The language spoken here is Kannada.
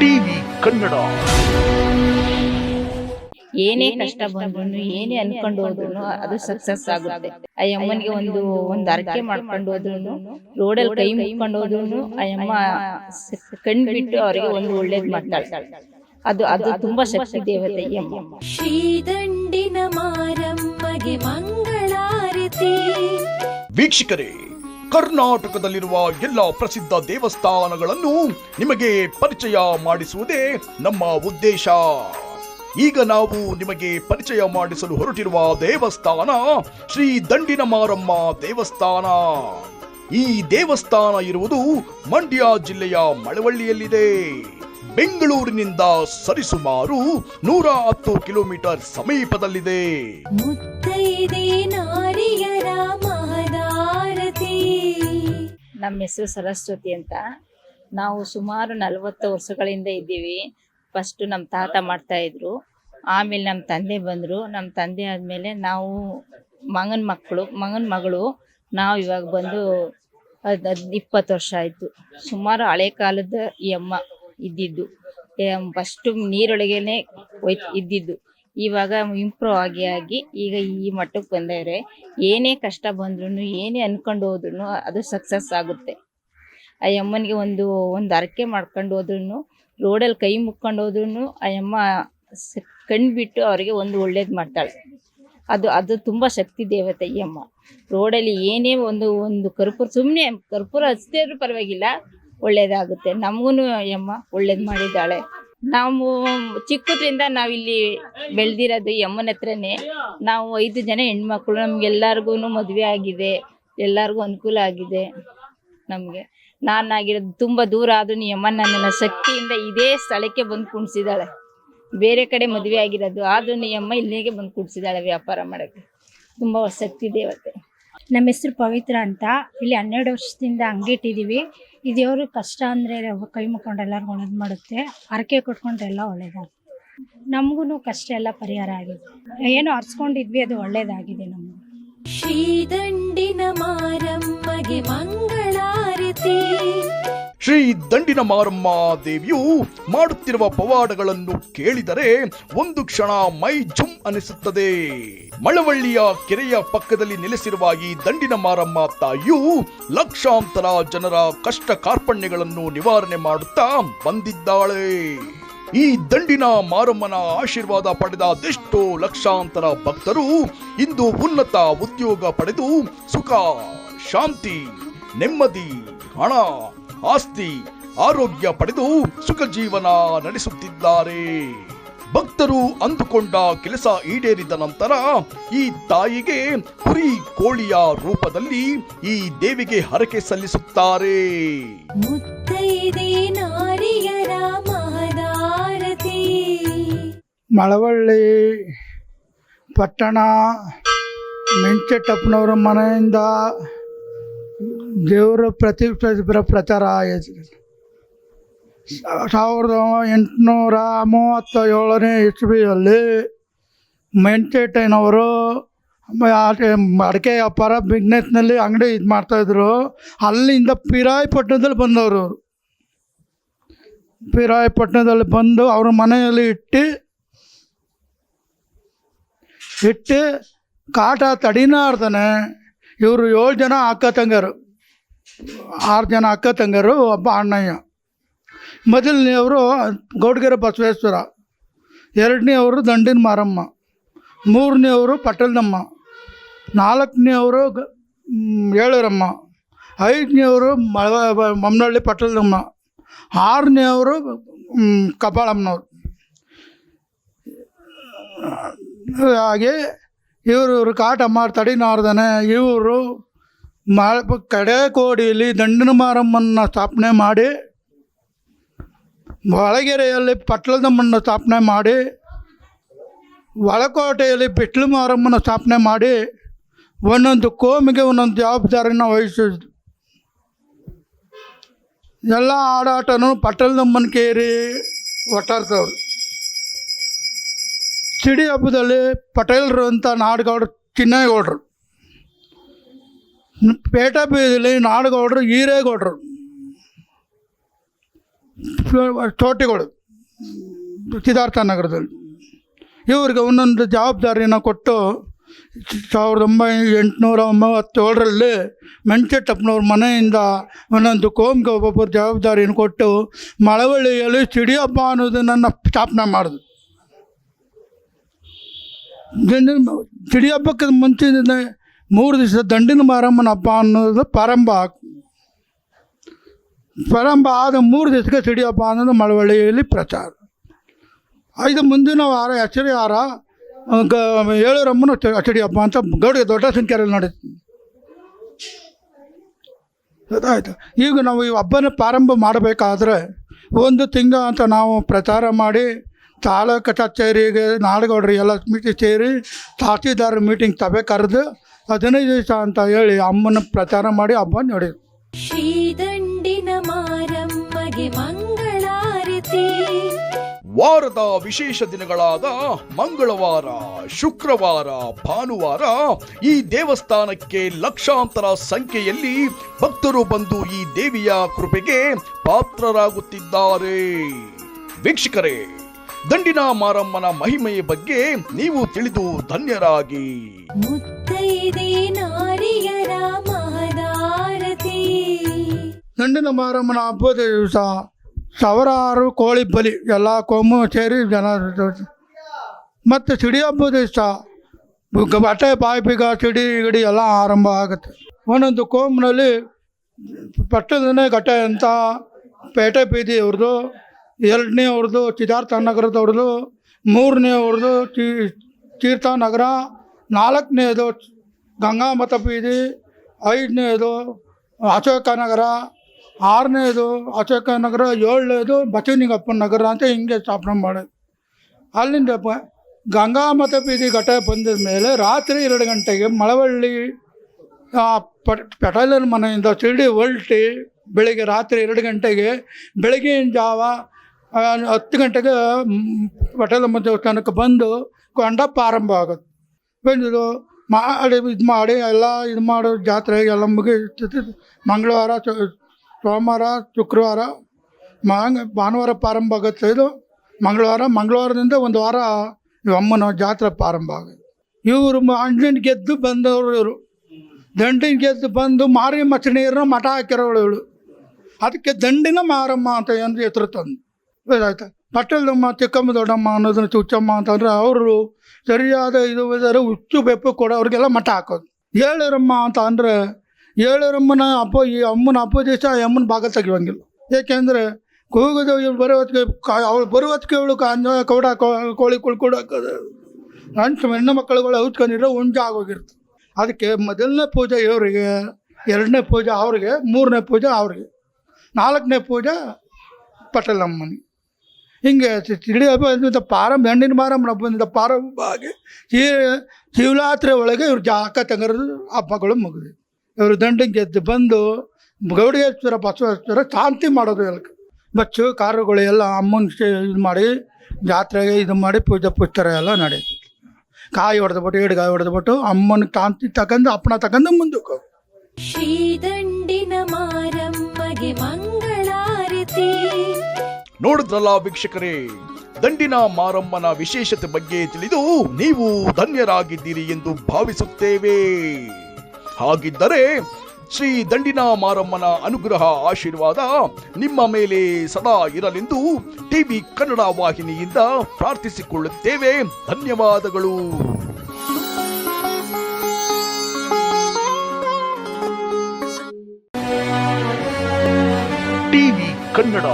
ಟಿವಿ ಕನ್ನಡ. ಏನೇ ಕಷ್ಟ ಬಂದ್ರು ಏನೇ ಅನ್ಕೊಂಡು ಹೋದ್ರು ಅದು ಸಕ್ಸಸ್ ಆಗುತ್ತೆ. ಆ ಅಮ್ಮನಿಗೆ ಒಂದು ಒಂದು ಅರಕೆ ಮಾಡ್ಕೊಂಡು ಹೋದ್ರು ರೋಡಲ್ಲಿ ಕೈ ಮುಟ್ಕೊಂಡು ಹೋದ್ರು ಆ ಅಮ್ಮ ಸ- ಕಣ್ ಬಿಟ್ಟು ಅವರಿಗೆ ಒಂದು ಒಳ್ಳೇದು ಮಾಡ್ತಾಳೆ. ಅದು ಅದು ತುಂಬಾ ಶಕ್ತಿ ದೇವತೆ ಅಮ್ಮ ಶ್ರೀದಂಡಿನ ಮಾರಮ್ಮಗೆ ಮಂಗಳಾರತಿ. ವೀಕ್ಷಕರೇ ಕರ್ನಾಟಕದಲ್ಲಿರುವ ಎಲ್ಲ ಪ್ರಸಿದ್ಧ ದೇವಸ್ಥಾನಗಳನ್ನು ನಿಮಗೆ ಪರಿಚಯ ಮಾಡಿಸುವುದೇ ನಮ್ಮ ಉದ್ದೇಶ. ಈಗ ನಾವು ನಿಮಗೆ ಪರಿಚಯ ಮಾಡಿಸಲು ಹೊರಟಿರುವ ದೇವಸ್ಥಾನ ಶ್ರೀ ದಂಡಿನ ಮಾರಮ್ಮ ದೇವಸ್ಥಾನ. ಈ ದೇವಸ್ಥಾನ ಇರುವುದು ಮಂಡ್ಯ ಜಿಲ್ಲೆಯ ಮಳವಳ್ಳಿಯಲ್ಲಿದೆ. ಬೆಂಗಳೂರಿನಿಂದ ಸರಿಸುಮಾರು ನೂರ ಹತ್ತು ಕಿಲೋಮೀಟರ್ ಸಮೀಪದಲ್ಲಿದೆ. ಮುತ್ತೈದೆ ನಮ್ಮ ಹೆಸರು ಸರಸ್ವತಿ ಅಂತ. ನಾವು ಸುಮಾರು ನಲವತ್ತು ವರ್ಷಗಳಿಂದ ಇದ್ದೀವಿ. ಫಸ್ಟ್ ನಮ್ಮ ತಾತ ಮಾಡ್ತಾ ಇದ್ರು. ಆಮೇಲೆ ನಮ್ಮ ತಂದೆ ಬಂದರು. ನಮ್ಮ ತಂದೆ ಆದಮೇಲೆ ನಾವು ಮಗನ ಮಕ್ಕಳು, ಮಗನ ಮಗಳು ನಾವು ಇವಾಗ ಬಂದು ಅದು ಹದ್ ಇಪ್ಪತ್ತು ವರ್ಷ ಆಯಿತು. ಸುಮಾರು ಹಳೆ ಕಾಲದ ಈ ಅಮ್ಮ ಇದ್ದಿದ್ದು. ಫಸ್ಟು ನೀರೊಳಗೇನೆ ಹೋಯ್ತು ಇದ್ದಿದ್ದು. ಇವಾಗ ಇಂಪ್ರೂವ್ ಆಗಿ ಆಗಿ ಈಗ ಈ ಮಟ್ಟಕ್ಕೆ ಬಂದವ್ರೆ ಏನೇ ಕಷ್ಟ ಬಂದ್ರೂ ಏನೇ ಅನ್ಕೊಂಡು ಹೋದ್ರು ಅದು ಸಕ್ಸಸ್ ಆಗುತ್ತೆ. ಆ ಅಮ್ಮನಿಗೆ ಒಂದು ಒಂದು ಅರಕೆ ಮಾಡ್ಕೊಂಡು ಹೋದ್ರು ರೋಡಲ್ಲಿ ಕೈ ಮುಕ್ಕೊಂಡು ಹೋದ್ರು ಆ ಅಮ್ಮ ಕಣ್ಬಿಟ್ಟು ಕಣ್ ಬಿಟ್ಟು ಅವರಿಗೆ ಒಂದು ಒಳ್ಳೇದು ಮಾಡ್ತಾಳೆ. ಅದು ಅದು ತುಂಬ ಶಕ್ತಿ ದೇವತೆ ಈ ಅಮ್ಮ. ರೋಡಲ್ಲಿ ಏನೇ ಒಂದು ಒಂದು ಕರ್ಪೂರ ಸುಮ್ಮನೆ ಕರ್ಪೂರ ಹಚ್ದೇ ಇದ್ರೂ ಪರವಾಗಿಲ್ಲ, ಒಳ್ಳೇದಾಗುತ್ತೆ. ನಮಗೂ ಅಮ್ಮ ಒಳ್ಳೇದು ಮಾಡಿದ್ದಾಳೆ. ನಾವು ಚಿಕ್ಕದ್ರಿಂದ ನಾವಿಲ್ಲಿ ಬೆಳೆದಿರೋದು ಯಮ್ಮನ ಹತ್ರನೇ. ನಾವು ಐದು ಜನ ಹೆಣ್ಮಕ್ಳು ನಮ್ಗೆಲ್ಲರಿಗೂ ಮದುವೆ ಆಗಿದೆ. ಎಲ್ಲರಿಗೂ ಅನುಕೂಲ ಆಗಿದೆ ನಮಗೆ. ನಾನಾಗಿರೋದು ತುಂಬ ದೂರ ಆದ್ರೂ ಯಮ್ಮನ ನನ್ನ ಶಕ್ತಿಯಿಂದ ಇದೇ ಸ್ಥಳಕ್ಕೆ ಬಂದು ಕುಣಿಸಿದಾಳೆ ಬೇರೆ ಕಡೆ ಮದುವೆ ಆಗಿರೋದು, ಆದ್ರೂ ಯಮ್ಮ ಇಲ್ಲಿಗೆ ಬಂದು ಕುಣಿಸಿದಾಳೆ ವ್ಯಾಪಾರ ಮಾಡೋಕ್ಕೆ. ತುಂಬ ಶಕ್ತಿ ದೇವತೆ. ನಮ್ಮ ಹೆಸರು ಪವಿತ್ರ ಅಂತ. ಇಲ್ಲಿ ಹನ್ನೆರಡು ವರ್ಷದಿಂದ ಅಂಗಡಿ ಇಟ್ಟಿದ್ದೀವಿ. ಈ ದೇವರು ಕಷ್ಟ ಅಂದರೆ ಕೈ ಮುಕ್ಕೊಂಡು ಎಲ್ಲರಿಗೂ ಒಳ್ಳೇದು ಮಾಡುತ್ತೆ. ಹರಕೆ ಕೊಟ್ಕೊಂಡ್ರೆ ಎಲ್ಲ ಒಳ್ಳೇದಾಗುತ್ತೆ ನಮಗೂ ಕಷ್ಟ ಎಲ್ಲ ಪರಿಹಾರ ಆಗಿದೆ. ಏನು ಅರ್ಸ್ಕೊಂಡಿದ್ವಿ ಅದು ಒಳ್ಳೇದಾಗಿದೆ ನಮಗೆ. ಶ್ರೀದಂಡಿನ ಮಾರಮ್ಮಗೆ ಮಂಗಳಾರತಿ. ಶ್ರೀ ದಂಡಿನ ಮಾರಮ್ಮ ದೇವಿಯು ಮಾಡುತ್ತಿರುವ ಪವಾಡಗಳನ್ನು ಕೇಳಿದರೆ ಒಂದು ಕ್ಷಣ ಮೈ ಜುಮ್ ಅನಿಸುತ್ತದೆ. ಮಳವಳ್ಳಿಯ ಕೆರೆಯ ಪಕ್ಕದಲ್ಲಿ ನೆಲೆಸಿರುವ ಈ ದಂಡಿನ ಮಾರಮ್ಮ ತಾಯಿಯು ಲಕ್ಷಾಂತರ ಜನರ ಕಷ್ಟ ಕಾರ್ಪಣ್ಯಗಳನ್ನು ನಿವಾರಣೆ ಮಾಡುತ್ತಾ ಬಂದಿದ್ದಾಳೆ. ಈ ದಂಡಿನ ಮಾರಮ್ಮನ ಆಶೀರ್ವಾದ ಪಡೆದ ಅದೆಷ್ಟೋ ಲಕ್ಷಾಂತರ ಭಕ್ತರು ಇಂದು ಉನ್ನತ ಉದ್ಯೋಗ ಪಡೆದು ಸುಖ, ಶಾಂತಿ, ನೆಮ್ಮದಿ, ಹಣ ಆಸ್ತಿ ಆರೋಗ್ಯ ಪಡೆದು ಸುಖ ಜೀವನ ನಡೆಸುತ್ತಿದ್ದಾರೆ. ಭಕ್ತರು ಅಂದುಕೊಂಡ ಕೆಲಸ ಈಡೇರಿದ ನಂತರ ಈ ತಾಯಿಗೆ ಕುರಿ ಕೋಳಿಯ ರೂಪದಲ್ಲಿ ಈ ದೇವಿಗೆ ಹರಕೆ ಸಲ್ಲಿಸುತ್ತಾರೆ. ಮಳವಳ್ಳಿ ಪಟ್ಟಣ ಮೆಂಚೆಟ್ಟಪ್ಪನವರ ಮನೆಯಿಂದ ದೇವರ ಪ್ರತಿ ಪ್ರ- ಪ್ರಚಾರ ಸಾವಿರದ ಎಂಟುನೂರ ಮೂವತ್ತ ಏಳನೇ ಇಸ್ವಿಯಲ್ಲಿ ಮೆಂಟೇಟೈನವರು ಅಡಿಕೆ ವ್ಯಾಪಾರ ಬಿಗ್ನೆಸ್ನಲ್ಲಿ ಅಂಗಡಿ ಇದು ಮಾಡ್ತಾಯಿದ್ರು ಅಲ್ಲಿಂದ ಪಿರಾಯಿಪಟ್ಟಣದಲ್ಲಿ ಬಂದವರು. ಪಿರಾಯಿಪಟ್ಟಣದಲ್ಲಿ ಬಂದು ಅವ್ರ ಮನೆಯಲ್ಲಿ ಇಟ್ಟು ಇಟ್ಟು ಕಾಟ ತಡಿನಾರ್ದನೆ ಇವರು ಏಳು ಜನ ಅಕ್ಕ ತಂಗರು. ಆರು ಜನ ಅಕ್ಕ ತಂಗರು ಒಬ್ಬ ಅಣ್ಣಯ್ಯ. ಮೊದಲನೆಯವರು ಗೌಡಗೆರೆ ಬಸವೇಶ್ವರ. ಎರಡನೇವರು ದಂಡಿನ ಮಾರಮ್ಮ. ಮೂರನೇವರು ಪಟ್ಟಲದಮ್ಮ ನಾಲ್ಕನೇವರು ಗ- ಮ್, ಏಳೂರಮ್ಮ. ಐದನೇವರು ಮಳ ಮಮ್ಮನಹಳ್ಳಿ ಆರನೇವರು ಮ್, ಕಪಾಳಮ್ಮನವ್ರು. ಹಾಗೆ ಇವರು ಇವರು ಕಾಟ ಮಾಡಿ ನಾರ್ದನೆ. ಇವರು ಮಾ ಕಡೆ ಕೋಡಿಯಲ್ಲಿ ದಂಡಿನ ಮಾರಮ್ಮನ ಸ್ಥಾಪನೆ ಮಾಡಿ ಒಳಗೆರೆಯಲ್ಲಿ ಪಟ್ಲದಮ್ಮನ ಸ್ಥಾಪನೆ ಮಾಡಿ, ಒಳಕೋಟೆಯಲ್ಲಿ ಬಿಟ್ಲು ಮಾರಮ್ಮನ ಸ್ಥಾಪನೆ ಮಾಡಿ, ಒಂದೊಂದು ಕೋಮಿಗೆ ಒಂದೊಂದು ಜವಾಬ್ದಾರಿನ ವಹಿಸಿದ್ರು ಎಲ್ಲ ಆಡಾಟನೂ ಪಟ್ಟಲದಮ್ಮನ ಕೇರಿ ಒಟ್ಟಾಡ್ತವ್ರು ಸಿಡಿ ಹಬ್ಬದಲ್ಲಿ ಪಟೇಲ್ರು ಅಂತ ನಾಡಗೌಡರು, ಚಿನ್ನೇಗೌಡರು. ಪೇಟೆ ಬೀದಿಲಿ ನಾಡಗೌಡರು, ಈರೇಗೌಡರು. ಚೋಟಿಗಳು ಸಿದ್ಧಾರ್ಥ ನಗರದಲ್ಲಿ. ಇವ್ರಿಗೆ ಒಂದೊಂದು ಜವಾಬ್ದಾರಿನ ಕೊಟ್ಟು ಸಾವಿರದ ಒಂಬೈನೂರ ಎಂಟುನೂರ ಒಂಬತ್ತೇಳರಲ್ಲಿ ಮೆಂಚೆಟ್ಟಪ್ಪನವ್ರ ಮನೆಯಿಂದ ಒಂದೊಂದು ಕೋಮ್ಗೆ ಒಬ್ಬೊಬ್ಬರು ಜವಾಬ್ದಾರಿಯನ್ನು ಕೊಟ್ಟು ಮಳವಳ್ಳಿಯಲ್ಲಿ ಸಿಡಿ ಹಬ್ಬ ಅನ್ನೋದನ್ನು ಸ್ಥಾಪನೆ ಮಾಡಿದ್ರು. ಹಬ್ಬಕ್ಕೆ ಮುಂಚಿನ ಮೂರು ದಿವಸ ದಂಡಿನ ಮಾರಮ್ಮನ ಹಬ್ಬ ಅನ್ನೋದು ಪ್ರಾರಂಭ ಪ್ರಾರಂಭ ಆದ ಮೂರು ದಿವಸಕ್ಕೆ ಹಬ್ಬ ಅನ್ನೋದು ಮಳವಳ್ಳಿಯಲ್ಲಿ ಪ್ರಚಾರ. ಐದು ಮುಂದಿನ ವಾರ ಎಚ್ಚರಿ ವಾರ ಗ, ಏಳೂರಮ್ಮನ ಹಬ್ಬ ಅಂತ ಗೌಡಿಗೆ ದೊಡ್ಡ ಸಂಖ್ಯೆಯಲ್ಲಿ ನಡೀತೀವಿ ಅದಾಯ್ತು. ಈಗ ನಾವು ಈ ಹಬ್ಬನ ಪ್ರಾರಂಭ ಮಾಡಬೇಕಾದ್ರೆ ಒಂದು ತಿಂಗ ಅಂತ ನಾವು ಪ್ರಚಾರ ಮಾಡಿ ತಾಲೂಕು ಕಚೇರಿಗೆ ನಾಡಗೌಡ್ರಿ ಎಲ್ಲ ಮೀಟಿಂಗ್ ಸೇರಿ ತಹಸೀಲ್ದಾರ್ ಮೀಟಿಂಗ್ ಸಭೆ ಕರೆದು ಹದಿನೈದು ದಿವಸ ಅಂತ ಹೇಳಿ ಅಮ್ಮನ ಪ್ರಚಾರ ಮಾಡಿ ಹಬ್ಬ ನೋಡಿದ್ರು ಶ್ರೀದಂಡಿನ ಮಾರಮ್ಮಗೆ ಮಂಗಳಾರತಿ. ವಾರದ ವಿಶೇಷ ದಿನಗಳಾದ ಮಂಗಳವಾರ ಶುಕ್ರವಾರ ಭಾನುವಾರ ಈ ದೇವಸ್ಥಾನಕ್ಕೆ ಲಕ್ಷಾಂತರ ಸಂಖ್ಯೆಯಲ್ಲಿ ಭಕ್ತರು ಬಂದು ಈ ದೇವಿಯ ಕೃಪೆಗೆ ಪಾತ್ರರಾಗುತ್ತಿದ್ದಾರೆ. ವೀಕ್ಷಕರೇ ದಂಡಿನ ಮಾರಮ್ಮನ ಮಹಿಮೆಯ ಬಗ್ಗೆ ನೀವು ತಿಳಿದು ಧನ್ಯರಾಗಿ. ದಂಡಿನ ಮಾರಮ್ಮನ ಹಬ್ಬದ ದಿವಸ ಸಾವಿರಾರು ಕೋಳಿ ಬಲಿ ಎಲ್ಲ ಕೋಮು ಸೇರಿ ಜನ ಮತ್ತು ಸಿಡಿ ಹಬ್ಬದ ದಿವಸ ಬಟ್ಟೆ ಬಾಯಿ ಬೀಗ ಸಿಡಿ ಗಿಡಿ ಎಲ್ಲ ಆರಂಭ ಆಗುತ್ತೆ. ಒಂದೊಂದು ಕೋಮಿನಲ್ಲಿ ಪಟ್ಟದನೇ ಗಟ್ಟೆ ಅಂತ ಪೇಟೆ ಬೀದಿ ಅವ್ರದ್ದು. ಎರಡನೇ ಅವ್ರದ್ದು ಸಿದ್ಧಾರ್ಥ ನಗರದವ್ರದ್ದು ಮೂರನೇ ಅವ್ರದ್ದು ತೀರ್ಥ ನಗರ ನಾಲ್ಕನೇದು ಗಂಗಾಮತ ಬೀದಿ ಐದನೇದು ಅಶೋಕ ನಗರ ಆರನೇದು ಅಶೋಕ ನಗರ ಏಳನೇದು ಬಸವನಿಗಪ್ಪನ ನಗರ ಅಂತ ಹಿಂಗೆ ಸ್ಥಾಪನೆ ಮಾಡೋದು ಅಲ್ಲಿಂದ ಗಂಗಾ ಮತ ಬೀದಿ ಘಟ ಬಂದಿದ ಮೇಲೆ ರಾತ್ರಿ ಎರಡು ಗಂಟೆಗೆ ಮಳವಳ್ಳಿ, ಆ ಪಟ್ ಪೆಟಲರ್ ಮನೆಯಿಂದ ಶಿರಡಿ ಹೊಲ್ಟಿ ಬೆಳಗ್ಗೆ ರಾತ್ರಿ ಎರಡು ಗಂಟೆಗೆ ಬೆಳಗಿನ ಜಾವ ಹತ್ತು ಗಂಟೆಗೆ ಪಟೇಲಮ್ಮ ದೇವಸ್ಥಾನಕ್ಕೆ ಬಂದು ಕೊಂಡ ಪ್ರಾರಂಭ ಆಗುತ್ತೆ. ಬಂದಿದ್ದು ಮಾಡಿ, ಇದು ಮಾಡಿ, ಎಲ್ಲ ಇದು ಮಾಡೋ, ಜಾತ್ರೆ ಎಲ್ಲ ಮುಗಿಸ್ತದೆ ಮಂಗಳವಾರ ಸೋಮವಾರ, ಶುಕ್ರವಾರ, ಮಾಂಗ, ಭಾನುವಾರ ಪ್ರಾರಂಭ ಆಗುತ್ತೆ ಇದು. ಮಂಗಳವಾರ, ಮಂಗಳವಾರದಿಂದ ಒಂದು ವಾರ ಅಮ್ಮನ ಜಾತ್ರೆ ಪ್ರಾರಂಭ ಆಗುತ್ತೆ. ಇವರು ಅಂಜನ್ ಗೆದ್ದು ಬಂದವರು ಇವರು. ದಂಡಿನ ಗೆದ್ದು ಬಂದು ಮಾರಿ ಮಚ್ಚ ನೀರನ್ನ ಮಠ ಹಾಕಿರೋಳು ಇವಳು ಅದಕ್ಕೆ ದಂಡಿನ ಮಾರಮ್ಮ ಅಂತ ಎಂದು ಹೆಸರು ತಂದು. ಗೊತ್ತಾಯ್ತಾ ಪಟ್ಟಲಮ್ಮ ಚಿಕ್ಕಮ್ಮ ದೊಡ್ಡಮ್ಮ ಅನ್ನೋದನ್ನ ಚುಚ್ಚಮ್ಮ ಅಂತಂದ್ರೆ ಅವರು ಸರಿಯಾದ ಇದು ಇದಾರೆ ಉಚ್ಚು ಬೆಪ್ಪು ಕೊಡೋರಿಗೆಲ್ಲ ಮಠ ಹಾಕೋದು. ಏಳರಮ್ಮ ಅಂತ ಅಂದರೆ ಏಳರಮ್ಮನ ಅಪ್ಪ ಈ ಅಮ್ಮನ ಈ ಅಮ್ಮನ ಭಾಗ ತೆಗಿವಂಗಿಲ್ಲ ಏಕೆಂದರೆ ಕೂಗುದು ಇವ್ರು ಬರೋ ಹೊತ್ತಿಗೆ ಅವಳು ಬರೋ ಇವಳು ಕೌಡ ಕೋಳಿ ಕುಳ್ಕೊಡ ಹೆಣ್ಣು ಹೆಣ್ಣು ಮಕ್ಕಳುಗಳು ಔತ್ಕೊಂಡಿರೋ ಉಂಜ ಆಗೋಗಿರ್ತದೆ ಅದಕ್ಕೆ ಮೊದಲನೇ ಪೂಜೆ ಇವರಿಗೆ, ಎರಡನೇ ಪೂಜೆ ಅವ್ರಿಗೆ, ಮೂರನೇ ಪೂಜೆ ಅವ್ರಿಗೆ, ನಾಲ್ಕನೇ ಪೂಜೆ ಪಟೇಲಮ್ಮನಿಗೆ. ಹಿಂಗೆ ತಿಳಿ ಹಬ್ಬ ಬಂದ ಹೆಣ್ಣಿನ ಮಾರಮ್ಮನ ಹಬ್ಬದಿಂದ ಪಾರಂಭ ಆಗಿ ಈ ಶಿವರಾತ್ರಿ ಒಳಗೆ ಇವ್ರು ಜಾಕ ತಂಗರದು ಹಬ್ಬಗಳು ಮುಗಿದು ಇವರು ದಂಡಿಗೆ ಗೆದ್ದು ಬಂದು ಗೌಡಗೇಶ್ವರ ಬಸವೇಶ್ವರ ಶಾಂತಿ ಮಾಡೋದು ಎಲ್ಲ ಬಚ್ಚು, ಕಾರುಗಳು ಎಲ್ಲ ಅಮ್ಮನ ಇದು ಮಾಡಿ ಜಾತ್ರೆಗೆ ಇದು ಮಾಡಿ ಪೂಜೆ ಪುಸ್ತರ ಎಲ್ಲ ನಡೀತು ಕಾಯಿ ಹೊಡೆದ್ಬಿಟ್ಟು ಎಡ್ಗಾಯಿ ಹೊಡೆದ್ಬಿಟ್ಟು ಅಮ್ಮನ ಶಾಂತಿ ತಗೊಂಡು ಅಪ್ಪಣ ತಗೊಂಡು ಮುಂದಕ್ಕೆ ಶ್ರೀ ಶ್ರೀದಂಡಿನ ಮಾರಮ್ಮಗೆ ನೋಡಿದ್ರಲ್ಲ ವೀಕ್ಷಕರೇ, ದಂಡಿನ ಮಾರಮ್ಮನ ವಿಶೇಷತೆ ಬಗ್ಗೆ ತಿಳಿದು ನೀವು ಧನ್ಯರಾಗಿದ್ದೀರಿ ಎಂದು ಭಾವಿಸುತ್ತೇವೆ. ಹಾಗಿದ್ದರೆ, ಶ್ರೀ ದಂಡಿನ ಮಾರಮ್ಮನ ಅನುಗ್ರಹ ಆಶೀರ್ವಾದ ನಿಮ್ಮ ಮೇಲೆ ಸದಾ ಇರಲೆಂದು ಟಿವಿ ಕನ್ನಡ ವಾಹಿನಿಯಿಂದ ಪ್ರಾರ್ಥಿಸಿಕೊಳ್ಳುತ್ತೇವೆ. ಧನ್ಯವಾದಗಳು. ಟಿವಿ ಕನ್ನಡ.